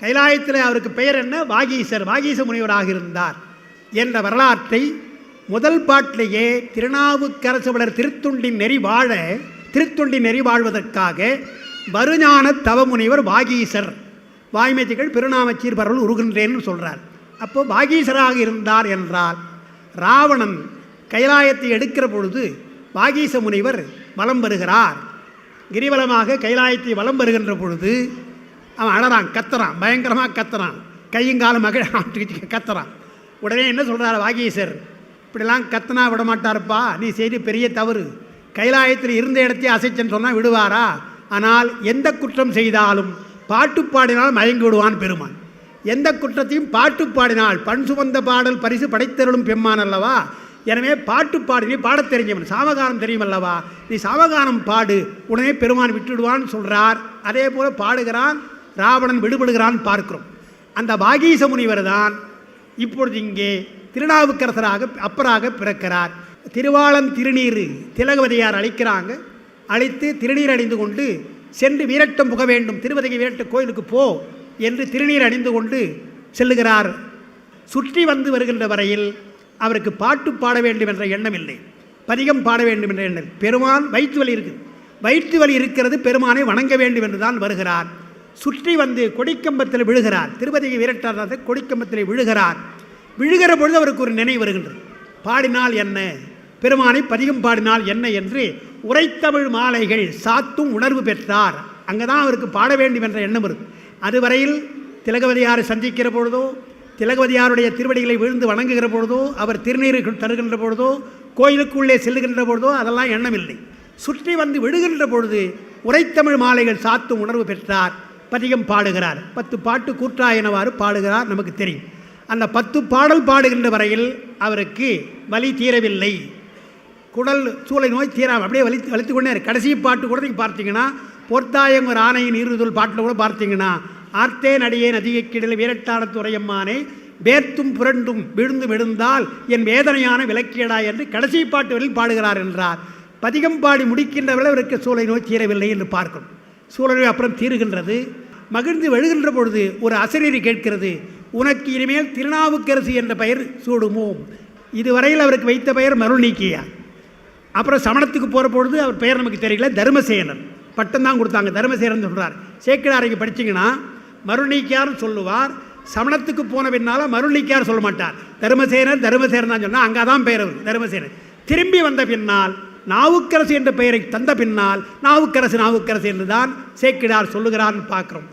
கைலாயத்தில் அவருக்கு பெயர் என்ன? வாகீசர். வாகீச முனிவராக இருந்தார் என்ற வரலாற்றை முதல் பாட்டிலேயே திருநாவுக்கரசுவலர் திருத்துண்டின் நெறி வாழ திருத்துண்டின் நெறி வாழ்வதற்காக வருஞான தவமுனிவர் வாகீசர் வாய்மைத்திகள் பெருநாமச்சீர் பரவல் உருகின்றேன்னு சொல்கிறார் அப்போ வாகீசராக இருந்தார் என்றால் ராவணன் கைலாயத்தை எடுக்கிற பொழுது வாகீச முனிவர் வலம் வருகிறார். கிரிவலமாக கைலாயத்தை வலம் வருகின்ற பொழுது அவன் அழறான் கத்துறான் பயங்கரமாக கத்துறான். கையுங்கால மகிழ கத்துறான். உடனே என்ன சொல்கிறார் வாகீசர்? இப்படிலாம் கத்துனா விட மாட்டார்ப்பா நீ செய்தி பெரிய தவறு. கைலாயத்தில் இருந்த இடத்தையே அசைச்சன்னு சொன்னால் விடுவாரா? ஆனால் எந்த குற்றம் செய்தாலும் பாட்டு பாடினால் மயங்கி விடுவான் பெருமான். எந்த குற்றத்தையும் பாட்டு பாடினால் பண் சுமந்த பாடல் பரிசு படைத்தருளும் பெம்மான் அல்லவா? எனவே பாட்டு பாடு நீ பாடத் தெரிஞ்சவன் சாமகானம் தெரியும் அல்லவா? நீ சாமகானம் பாடு உடனே பெருமான் விட்டுடுவான்னு சொல்கிறார் அதே போல் பாடுகிறான் ராவணன் விடுபடுகிறான் பார்க்கிறோம். அந்த வாகீச முனிவர் தான் இப்பொழுது இங்கே திருநாவுக்கரசராக அப்பராக பிறக்கிறார். திருவாளம் திருநீர் திலகவதியார் அழைக்கிறாங்க. அழைத்து திருநீர் அணிந்து கொண்டு சென்று வீரட்டம் புக வேண்டும். திருவதிகை வீரட்ட கோயிலுக்கு போ என்று திருநீர் அணிந்து கொண்டு செல்லுகிறார். சுற்றி வந்து வருகின்ற வரையில் அவருக்கு பாட்டு பாட வேண்டும் என்ற எண்ணம் இல்லை. பதிகம் பாட வேண்டும் என்ற எண்ணம். பெருமான் வயிற்று வலி இருக்குது. வயிற்று வலி இருக்கிறது பெருமானை வணங்க வேண்டும் என்று தான் வருகிறார். சுற்றி வந்து கொடிக்கம்பத்தில் விழுகிறார். திருப்பதிக்கு வீரட்டார் கொடிக்கம்பத்தில் விழுகிறார். விழுகிற பொழுது அவருக்கு ஒரு நினைவு வருகின்றது. பாடினால் என்ன? பெருமானை பதிகம் பாடினால் என்ன என்று உரைத்தமிழ் மாலைகள் சாத்தும் உணர்வு பெற்றார். அங்கே தான் அவருக்கு பாட வேண்டும் என்ற எண்ணம் இருக்கு. அதுவரையில் திலகவதியாரை சந்திக்கிற பொழுதோ திலகவதியாருடைய திருவடிகளை விழுந்து வணங்குகிற பொழுதோ அவர் திருநீர் தருகின்ற பொழுதோ கோயிலுக்குள்ளே செல்லுகின்ற பொழுதோ அதெல்லாம் எண்ணமில்லை. சுற்றி வந்து விழுகின்ற பொழுது உரைத்தமிழ் மாலைகள் சாத்தும் உணர்வு பெற்றார். பதிகம் பாடுகிறார். பத்து பாட்டு கூற்றாயினவாறு பாடுகிறார் நமக்கு தெரியும். அந்த பத்து பாடல் பாடுகின்ற வரையில் அவருக்கு வலி தீரவில்லை. குடல் சூளை நோய் தீராமல் அப்படியே வலி வலித்து கொண்டே கடைசி பாட்டு கூட நீங்கள் பார்த்தீங்கன்னா பொற்தாயம் ஒரு ஆணையின் இருதல் பாட்டில் கூட பார்த்தீங்கன்னா ஆர்த்தே நடியேன் அதிக கிடல் வீரட்டானத்துறையம்மானே வேர்த்தும் புரண்டும் விழுந்து விழுந்தால் என் வேதனையான விளக்கீடா என்று கடைசி பாட்டு வரையில் பாடுகிறார் என்றார். பதிகம் பாடி முடிக்கின்றவர்கள் அவருக்கு சூளை நோய் தீரவில்லை என்று பார்க்கணும். சூளை அப்புறம் தீருகின்றது. மகிழ்ந்து வழுகின்ற பொழுது ஒரு அசரீரி கேட்கிறது உனக்கு இனிமேல் திருநாவுக்கரசு என்ற பெயர் சூடுமோ? இதுவரையில் அவருக்கு வைத்த பெயர் மருள் நீக்கியா அப்புறம் சமணத்துக்கு போகிற பொழுது அவர் பெயர் நமக்கு தெரியல தர்மசேனன் பட்டம் தான் கொடுத்தாங்க தர்மசேனன் சொல்கிறார் சேக்கிடாரைக்கு படிச்சிங்கன்னா மருள்நீக்கியார்னு சொல்லுவார். சமணத்துக்கு போன பின்னால் மருள்நீக்கியார் சொல்ல மாட்டார். தர்மசேனர் தர்மசேனன் தான் சொன்னால் அங்கே தான் பெயர் அவர் தர்மசேனன் திரும்பி வந்த பின்னால் நாவுக்கரசு என்ற பெயரை தந்த பின்னால் நாவுக்கரசு நாவுக்கரசு என்று தான் சேக்கிடார் சொல்லுகிறார்னு பார்க்குறோம்.